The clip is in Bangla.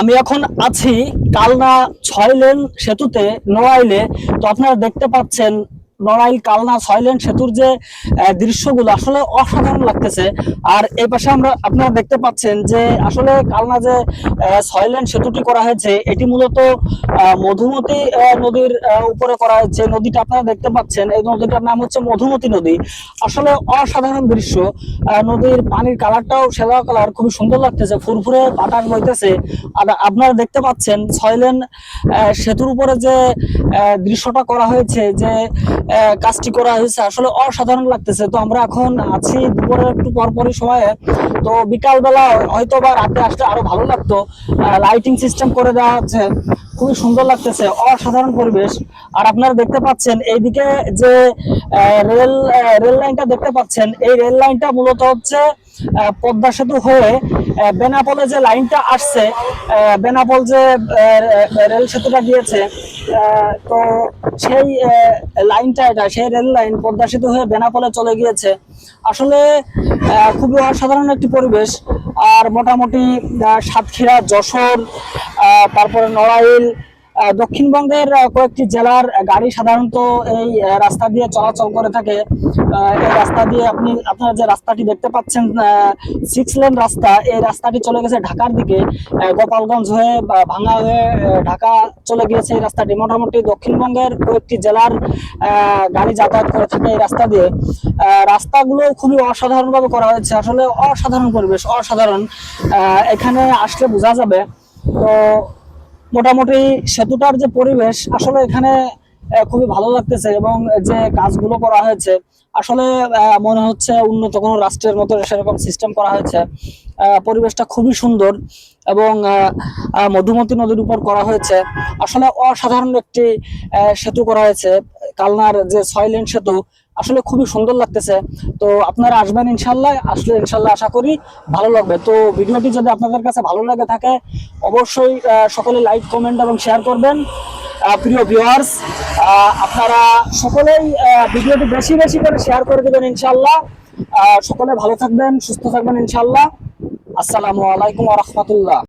আমি এখন আছি কালনা ছয় লেন সেতুতে নোয়াইলে তো আপনারা দেখতে পাচ্ছেন নড়াইল কালনা ছয় লেন সেতুর যে দৃশ্যগুলো আসলে অসাধারণ লাগতেছে। আর এই পাশে আমরা আপনারা দেখতে পাচ্ছেন যে আসলে কালনা যে আহ, ছয় লেন সেতুটি করা হয়েছে এটি মূলত মধুমতি নদীর উপরে করা হয়েছে। নদীটা আপনারা দেখতে পাচ্ছেন এই নদীটার নাম হচ্ছে মধুমতি নদী। আসলে অসাধারণ দৃশ্য। নদীর পানির কালারটাও সাদা কালার খুবই সুন্দর লাগতেছে ফুরফুরে বাতাস বইতেছে। আর আপনারা দেখতে পাচ্ছেন ছয় লেন আহ, সেতুর উপরে যে দৃশ্যটা করা হয়েছে যে কাজটি করা হয়েছে। আসলে অসাধারণ লাগতেছে। তো আমরা এখন আছি দুপুরের একটু পরপরই সময়ে। তো বিকালবেলা হয়তো বা রাতে আসলে আরও ভালো লাগতো। লাইটিং সিস্টেম করে দেওয়া হচ্ছে। খুবই সুন্দর লাগতেছে। অসাধারণ পরিবেশ। আর আপনারা দেখতে পাচ্ছেন, এইদিকে যে রেল রেল লাইনটা দেখতে পাচ্ছেন, এই রেল লাইনটা মূলত হচ্ছে পদ্মা সেতু হয়ে বেনাপোলে যে লাইনটা আসছে বেনাপোল যে রেল সেতুটা গিয়েছে তো সেই লাইনটা এটা, সেই রেল লাইন পদ্মা সেতু হয়ে বেনাপোলে চলে গিয়েছে। আসলে খুবই অসাধারণ একটি পরিবেশ। আর মোটামুটি সাতক্ষীরা, যশোর তারপরে নড়াইল দক্ষিণবঙ্গের কয়েকটি জেলার গাড়ি সাধারণত এই রাস্তা দিয়ে চলাচল করে থাকে। এই রাস্তা দিয়ে আপনি, আপনারা যে রাস্তাটি দেখতে পাচ্ছেন সিক্স লেন রাস্তা, এই রাস্তাটি চলে গেছে ঢাকার দিকে। গোপালগঞ্জ হয়ে ভাঙা হয়ে ঢাকা চলে গিয়েছে এই রাস্তাটি। মোটামুটি দক্ষিণবঙ্গের কয়েকটি জেলার গাড়ি যাতায়াত করে থাকে এই রাস্তা দিয়ে। রাস্তাগুলো খুবই অসাধারণভাবে করা হয়েছে। আসলে অসাধারণ পরিবেশ, অসাধারণ। এখানে আসলে বোঝা যাবে। তো মোটামুটি সেতুটার যে পরিবেশ আসলে এখানে খুবই ভালো লাগতেছে এবং যে কাজগুলো করা হয়েছে, আসলে মনে হচ্ছে উন্নত কোনো রাষ্ট্রের মতো সেরকম সিস্টেম করা হয়েছে। পরিবেশটা খুবই সুন্দর এবং মধুমতি নদীর উপর করা হয়েছে। আসলে অসাধারণ একটি সেতু করা হয়েছে। কালনার যে ছয় লেন সেতু, আসলে খুবই সুন্দর লাগতেছে। তো আপনারা আসবেন ইনশাল্লাহ, আসলে ইনশাল্লাহ আশা করি ভালো লাগবে। তো ভিডিওটি যদি আপনাদের কাছে ভালো লাগে থাকে, অবশ্যই সকলে লাইক কমেন্ট এবং শেয়ার করবেন। প্রিয় ভিউয়ার্স আপনারা সকলেই ভিডিওটি বেশি বেশি করে শেয়ার করে দেবেন ইনশাল্লাহ সকলে ভালো থাকবেন, সুস্থ থাকবেন ইনশাল্লাহ আসসালামু আলাইকুম রহমতুল্লাহ।